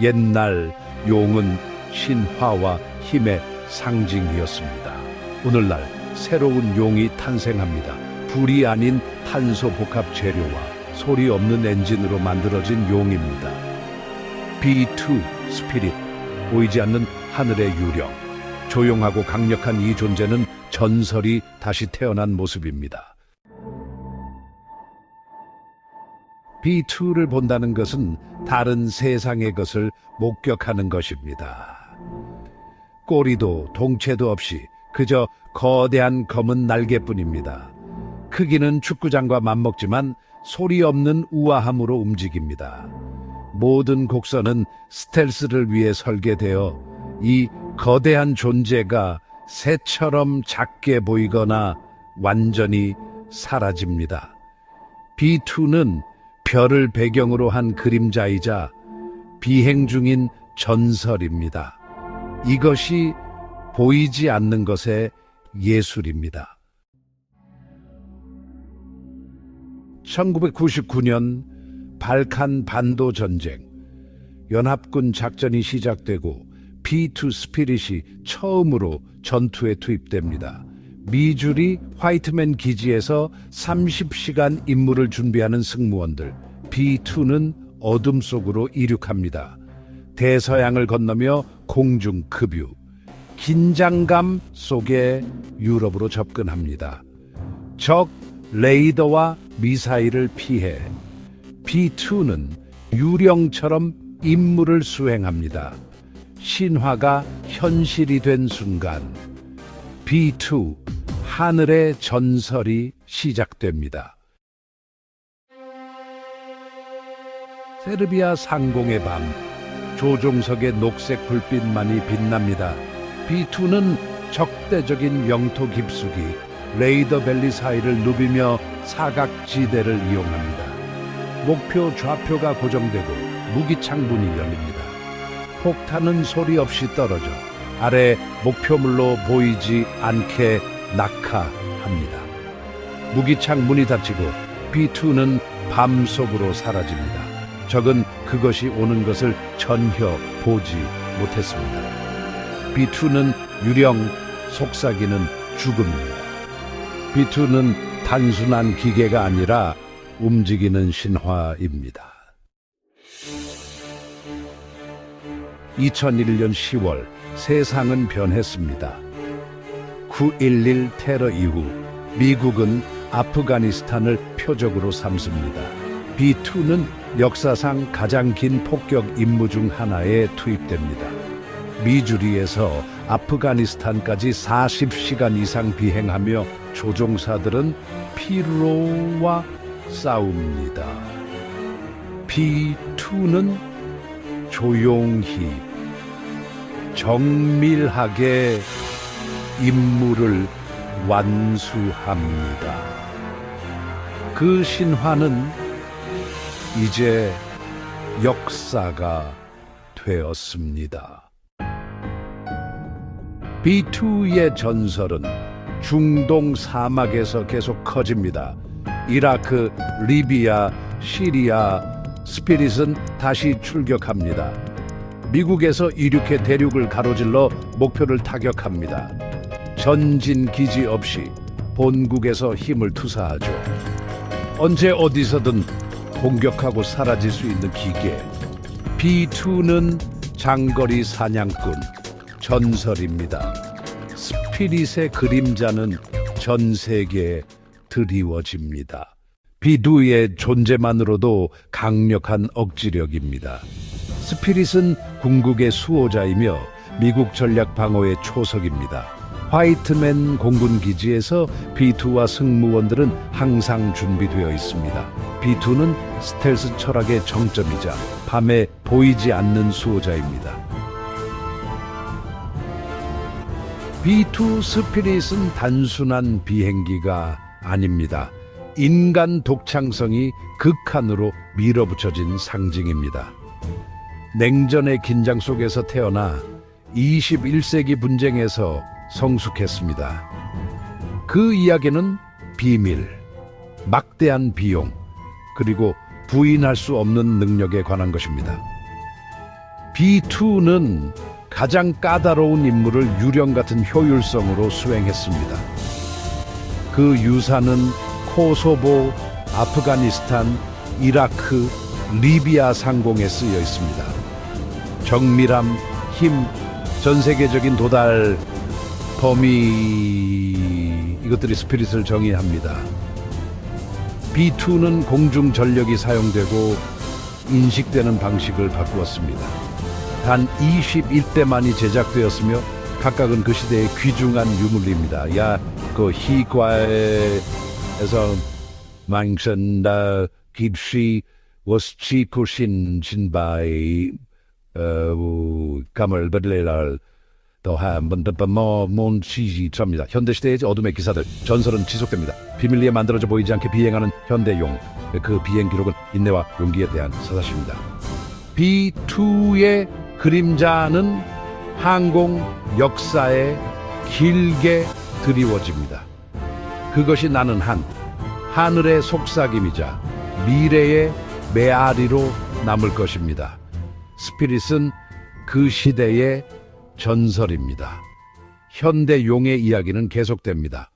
옛날 용은 신화와 힘의 상징이었습니다. 오늘날 새로운 용이 탄생합니다. 불이 아닌 탄소 복합 재료와 소리 없는 엔진으로 만들어진 용입니다. B2 스피릿 보이지 않는 하늘의 유령 조용하고 강력한 이 존재는 전설이 다시 태어난 모습입니다. B2를 본다는 것은 다른 세상의 것을 목격하는 것입니다. 꼬리도 동체도 없이 그저 거대한 검은 날개뿐입니다. 크기는 축구장과 맞먹지만 소리 없는 우아함으로 움직입니다. 모든 곡선은 스텔스를 위해 설계되어 이 거대한 존재가 새처럼 작게 보이거나 완전히 사라집니다. B2는 별을 배경으로 한 그림자이자 비행 중인 전설입니다. 이것이 보이지 않는 것의 예술입니다. 1999년 발칸 반도 전쟁 연합군 작전이 시작되고 B2 스피릿이 처음으로 전투에 투입됩니다. 미주리 화이트맨 기지에서 30시간 임무를 준비하는 승무원들 B2는 어둠 속으로 이륙합니다. 대서양을 건너며 공중 급유 긴장감 속에 유럽으로 접근합니다. 적 레이더와 미사일을 피해 B2는 유령처럼 임무를 수행합니다. 신화가 현실이 된 순간 B2 하늘의 전설이 시작됩니다. 세르비아 상공의 밤 조종석의 녹색 불빛만이 빛납니다. B2는 적대적인 영토 깊숙이 레이더 밸리 사이를 누비며 사각지대를 이용합니다. 목표 좌표가 고정되고 무기창 문이 열립니다. 폭탄은 소리 없이 떨어져 아래 목표물로 보이지 않게 낙하합니다. 무기창 문이 닫히고 B2는 밤 속으로 사라집니다. 적은 그것이 오는 것을 전혀 보지 못했습니다. B2는 유령, 속삭이는 죽음입니다. B2는 단순한 기계가 아니라 움직이는 신화입니다. 2001년 10월 세상은 변했습니다. 9.11 테러 이후 미국은 아프가니스탄을 표적으로 삼습니다. B2는 역사상 가장 긴 폭격 임무 중 하나에 투입됩니다. 미주리에서 아프가니스탄까지 40시간 이상 비행하며 조종사들은 피로와 싸웁니다. B2는 조용히 정밀하게 임무를 완수합니다. 그 신화는 이제 역사가 되었습니다. B2의 전설은 중동 사막에서 계속 커집니다. 이라크, 리비아, 시리아, 스피릿은 다시 출격합니다. 미국에서 이륙해 대륙을 가로질러 목표를 타격합니다. 전진 기지 없이 본국에서 힘을 투사하죠. 언제 어디서든 공격하고 사라질 수 있는 기계. B2는 장거리 사냥꾼, 전설입니다. 스피릿의 그림자는 전 세계에 드리워집니다. 비두의 존재만으로도 강력한 억지력입니다. 스피릿은 궁극의 수호자이며 미국 전략 방어의 초석입니다. 화이트맨 공군 기지에서 B2와 승무원들은 항상 준비되어 있습니다. B2는 스텔스 철학의 정점이자 밤에 보이지 않는 수호자입니다. B2 스피릿은 단순한 비행기가 아닙니다. 인간 독창성이 극한으로 밀어붙여진 상징입니다. 냉전의 긴장 속에서 태어나 21세기 분쟁에서 성숙했습니다. 그 이야기는 비밀, 막대한 비용, 그리고 부인할 수 없는 능력에 관한 것입니다. B2는 가장 까다로운 임무를 유령 같은 효율성으로 수행했습니다. 그 유사는 코소보, 아프가니스탄, 이라크, 리비아 상공에 쓰여 있습니다. 정밀함, 힘, 전 세계적인 도달, 범위 이것들이 스피릿을 정의합니다. B2는 공중 전력이 사용되고 인식되는 방식을 바꾸었습니다. 단 21대만이 제작되었으며 각각은 그 시대의 귀중한 유물입니다. 야, 그 희과에서 망선다 기시 워스치 쿠신 신바이 어 감을 버릴랄 더한번더뭐 시지점입니다. 현대 시대의 어둠의 기사들 전설은 지속됩니다. 비밀리에 만들어져 보이지 않게 비행하는 현대용 그 비행 기록은 인내와 용기에 대한 서사십니다. B2의 그림자는 항공 역사에 길게 드리워집니다. 그것이 나는 한 하늘의 속삭임이자 미래의 메아리로 남을 것입니다. 스피릿은 그 시대의 전설입니다. 현대 용의 이야기는 계속됩니다.